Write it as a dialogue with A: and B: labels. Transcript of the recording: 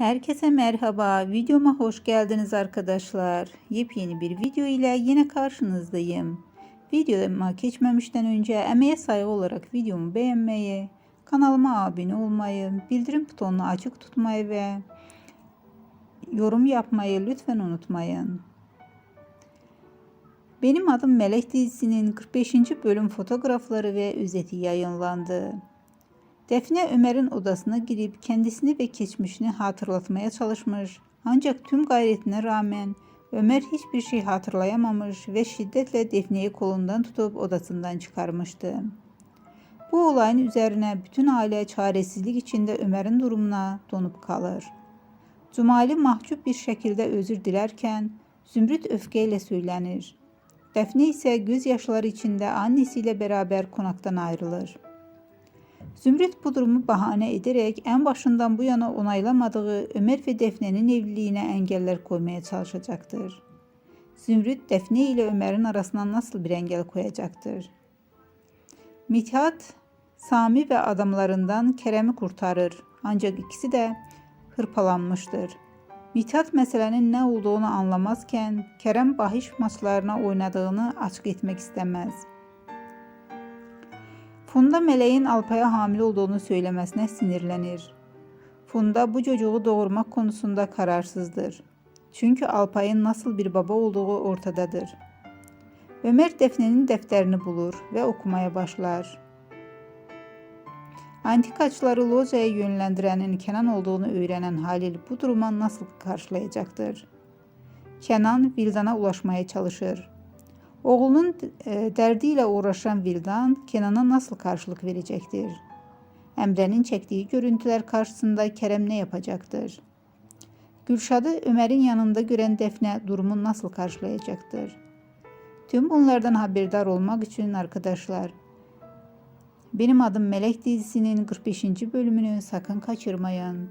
A: Herkese merhaba. Videoma hoş geldiniz arkadaşlar. Yepyeni bir video ile yine karşınızdayım. Videoma geçmemişten önce emeğe saygı olarak videomu beğenmeyi, kanalıma abone olmayı, bildirim butonunu açık tutmayı ve yorum yapmayı lütfen unutmayın. Benim adım Melek dizisinin 45. bölüm fotoğrafları ve özeti yayınlandı. Defne Ömer'in odasına girip kendisini ve geçmişini hatırlatmaya çalışmış. Ancak tüm gayretine rağmen Ömer hiçbir şey hatırlayamamış ve şiddetle Defne'yi kolundan tutup odasından çıkarmıştı. Bu olayın üzerine bütün aile çaresizlik içinde Ömer'in durumuna donup kalır. Cumali mahcup bir şekilde özür dilerken Zümrüt öfkeyle söylenir. Defne ise gözyaşları içinde annesiyle beraber konaktan ayrılır. Zümrüt bu durumu bahane ederek en başından bu yana onaylamadığı Ömer ve Defne'nin evliliğine engeller koymaya çalışacaktır. Zümrüt Defne ile Ömer'in arasına nasıl bir engel koyacaktır? Mithat, Sami ve adamlarından Kerem'i kurtarır. Ancak ikisi de hırpalanmıştır. Mithat meselenin ne olduğunu anlamazken Kerem bahiş maçlarına oynadığını açık etmek istemez. Funda meleğin Alpay'a hamile olduğunu söylemesine sinirlenir. Funda bu çocuğu doğurmak konusunda kararsızdır. Çünkü Alpay'ın nasıl bir baba olduğu ortadadır. Ömer Defne'nin defterini bulur ve okumaya başlar. Antikaçları Loza'ya yönlendirenin Kenan olduğunu öğrenen Halil bu duruma nasıl karşılayacaktır? Kenan Vildan'a ulaşmaya çalışır. Oğlunun e, derdiyle uğraşan Vildan Kenan'a nasıl karşılık verecektir? Emre'nin çektiği görüntüler karşısında Kerem ne yapacaktır? Gülşad'ı Ömer'in yanında gören Defne durumu nasıl karşılayacaktır? Tüm bunlardan haberdar olmak için arkadaşlar benim adım Melek dizisinin 45. bölümünü sakın kaçırmayın.